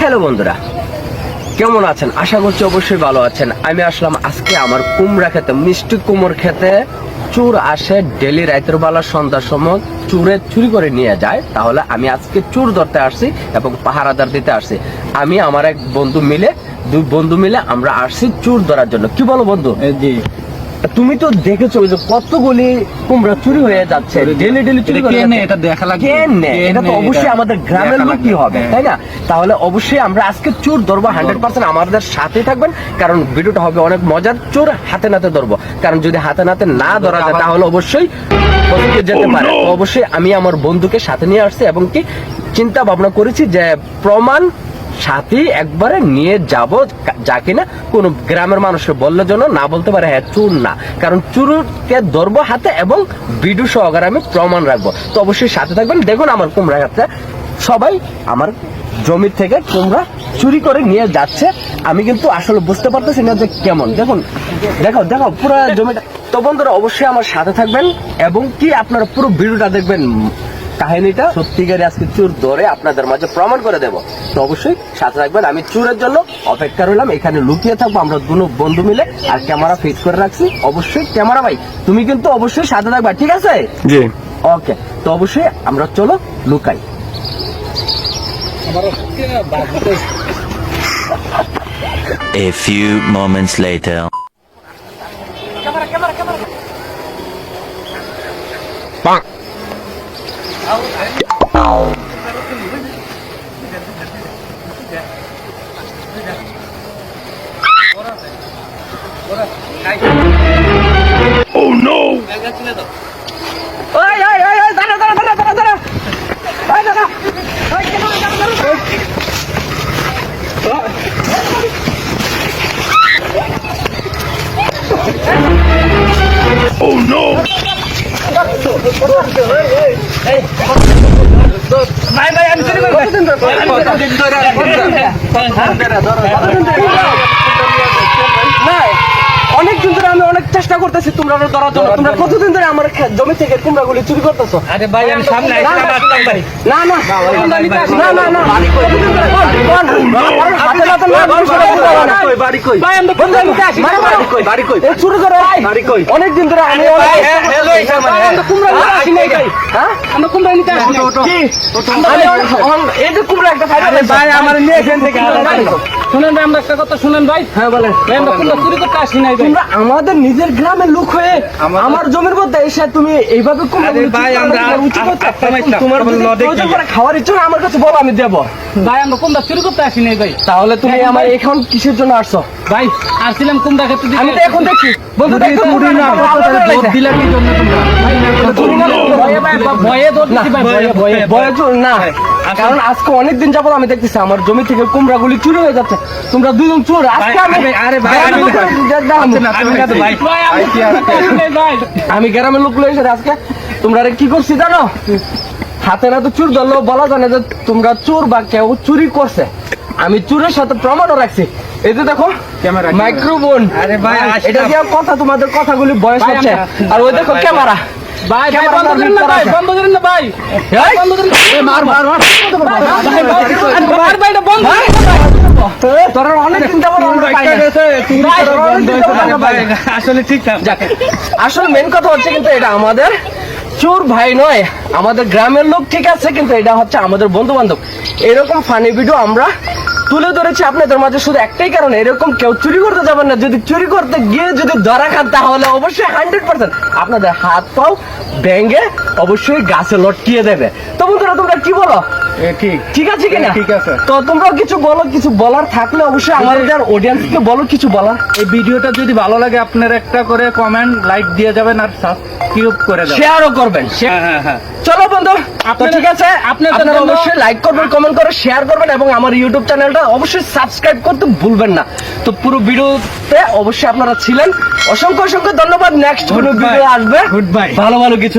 Hello বন্ধুরা কেমন আছেন? আশা করছি অবশ্যই ভালো আছেন। আমি আসলাম আজকে আমার কুমড়া খেতে মিষ্টি কুমড় খেতে। চুর আসে ডেলি রাতের বেলা সন্ধ্যার সময় চুরে চুরি করে নিয়ে যায়। তাহলে আমি আজকে চুর ধরতে আসছি এবং পাহারাদার দিতে আসছি। আমি আমার এক বন্ধু মিলে দুই বন্ধু মিলে আমরা আসছি চুর ধরার জন্য। কি বলো বন্ধু? জি তুমি তো দেখেছ যে কতগুলি কুমড়া চুরি হয়ে যাচ্ছে ডেলি ডেলি চুরি কে এটা দেখা লাগবে। কে নেয়? কে এটা তো অবশ্যই আমাদের গ্রামের দেখা লোকই হবে হ্যাঁ। তাই না? তাহলে অবশ্যই আমরা আজকে চোর ধরবো হান্ড্রেড পার্সেন্ট আমাদের সাথে থাকবেন কারণ ভিডিওটা হবে অনেক মজার। চোর হাতে নাতে ধরবো কারণ যদি হাতে নাতে না ধরা যায় তাহলে অবশ্যই যেতে পারে। অবশ্যই আমি আমার বন্ধুকে সাথে নিয়ে আসছি এবং কি চিন্তা ভাবনা করেছি যে প্রমাণ সাথে একবারে নিয়ে যাব যা কিনা কোন গ্রামের মানুষকে বললে যেন না বলতে পারে হ্যাঁ চুর না। কারণ চুরকে ধরবো হাতে এবং ভিডিও সহকারে আমি প্রমাণ রাখব। তো অবশ্যই সাথে থাকবেন। দেখুন আমার কুমড়া গাছটা। সবাই আমার জমির থেকে কুমড়া চুরি করে নিয়ে যাচ্ছে। আমি কিন্তু আসলে বুঝতে পারতেছি না যে কেমন। দেখুন, দেখো দেখো, পুরো জমিটা। তো বন্ধুরা, অবশ্যই আমার সাথে থাকবেন এবং কি আপনারা পুরো ভিডিওটা দেখবেন কাহিনীটা সত্যিকারে আজকে চুর ধরে আপনাদের মাঝে প্রমাণ করে দেব। তো অবশ্যই সাথে থাকবেন। আমি চুরের জন্য অপেক্ষা রইলাম। এখানে লুকিয়ে থাকব আমরা দুনো বন্ধু মিলে। আর ক্যামেরা ফিক্স করে রাখছি। অবশ্যই ক্যামেরা ভাই তুমি কিন্তু অবশ্যই সাথে থাকবা ঠিক আছে? জি। ওকে তো অবশ্যই আমরা চলো লুকাই। A few moments later. ওই ওই ওই ওই দাঁড়া দাঁড়া দাঁড়া দাঁড়া দাঁড়া ওই দাঁড়া ওই ক্যামেরা দাঁড়া দাঁড়া ভাই ভাই আমি চুরি করব কতদিন ধরে কতদিন ধরে না অনেক দিন ধরে আমি অনেক চেষ্টা করতেছি তোমরা ধরার জন্য। তোমরা কতদিন ধরে আমার জমি থেকে কুমড়াগুলি চুরি করতেছো? আরে ভাই আমি সামনে না, না না না না কতদিন ধরে? ধরে? অনেক দিন ধরে আমি হ্যাঁ, এইখানে মানে, কুমড়া নিতে হ্যাঁ, আসি। হ্যাঁ? আমরা কুমড়া নিতে আসি? আমি এই যে কুমড়া একটা ভাই আমার নিয়ে এখান থেকে শুনেন ভাই, শুনেন ভাই আমরা একটা কথা শুনেন ভাই। হ্যাঁ বলেন। ভাই আমরা কোনটা চুরি করতে আসি নাই তোমরা আমাদের নিজের গ্রামের লোক হয়ে আমার জমির মধ্যে এসে তুমি এইভাবে ভাই, আমরা প্রয়োজন? খাওয়ার ইচ্ছা আমার কাছে বলো আমি দেবো। ভাই আমরা কোনটা চুরি করতে আসি নাই ভাই। তাহলে তুমি আমার এখন কিসের জন্য আসছো? ভাই আসছিলাম কোনটা ক্ষেত্রে দিকে আমি তো এখন দেখছি। বন্ধু দেখো, না। দিলা কি জন্য তোমরা না, কারণ আজকে অনেকদিন যাবত আমি দেখতেছি আমার জমি থেকে কুমড়া গুলি চুরি হয়ে যাচ্ছে। তোমরা দুজন চোর আজকে আমি আরে, আরে ভাই, আমি- গ্রামের লোক- লইছে আজকে তোমরা কি করছি জানো? হাতে না তো চুর ধরলেও বলা জানে যে তোমরা চোর বা কেউ চুরি করছে। আমি চুরের সাথে প্রমাণও রাখছি। এই যে দেখো ক্যামেরা, মাইক্রোফোন আরে ভাই। এটা দিয়ে কথা তোমাদের কথাগুলি বয়স হচ্ছে। আর ওই দেখো ক্যামেরা। ভাই ভাই বন্ধ করেন না ভাই বন্ধ করেন না ভাই এই, বন্ধ করেন না। মার মার মার ভাই, ভাই, ভাই, ভাই, এটা বন্ধ ভাই, তোরা অনেক চিন্তা করো আমরা পাই না। ভাই, তোরা অনেক চিন্তা করো আমরা পাই না। আসলে ঠিক না আসলে মেন কথা হচ্ছে কিন্তু এটা আমাদের চোর ভাই নয় আমাদের গ্রামের লোক ঠিক আছে কিন্তু এটা হচ্ছে আমাদের বন্ধু বান্ধব এরকম ফানি ভিডিও আমরা তুলে ধরেছি আপনাদের মাঝে শুধু একটাই কারণে, এরকম কেউ চুরি করতে যাবেন না। যদি চুরি করতে গিয়ে যদি ধরা খান, তাহলে অবশ্যই হান্ড্রেড পার্সেন্ট আপনাদের হাত পাও ব্যাঙ্গে অবশ্যই গাছে লটকিয়ে দেবে। তো বন্ধুরা, তোমরা কি বলো? ঠিক ঠিক আছে কিনা? ঠিক আছে। তো তোমরাও কিছু বলো কিছু বলার থাকলে অবশ্যই আমাদের অডিয়েন্সকে বলো কিছু বলার। এই ভিডিওটা যদি ভালো লাগে আপনার একটা করে কমেন্ট লাইক দিয়ে যাবেন আর সাবস্ক্রাইব করে যাবেন। শেয়ারও করবেন হ্যাঁ হ্যাঁ হ্যাঁ। চলো বন্ধু ঠিক আছে আপনারা অবশ্যই লাইক করবেন কমেন্ট করে শেয়ার করবেন এবং আমার ইউটিউব চ্যানেলটা অবশ্যই সাবস্ক্রাইব করতে ভুলবেন না। তো পুরো ভিডিওতে অবশ্যই আপনারা ছিলেন। অসংখ্য অসংখ্য ধন্যবাদ। নেক্সট ভিডিও আসবে। Goodbye. ভালো ভালো কিছু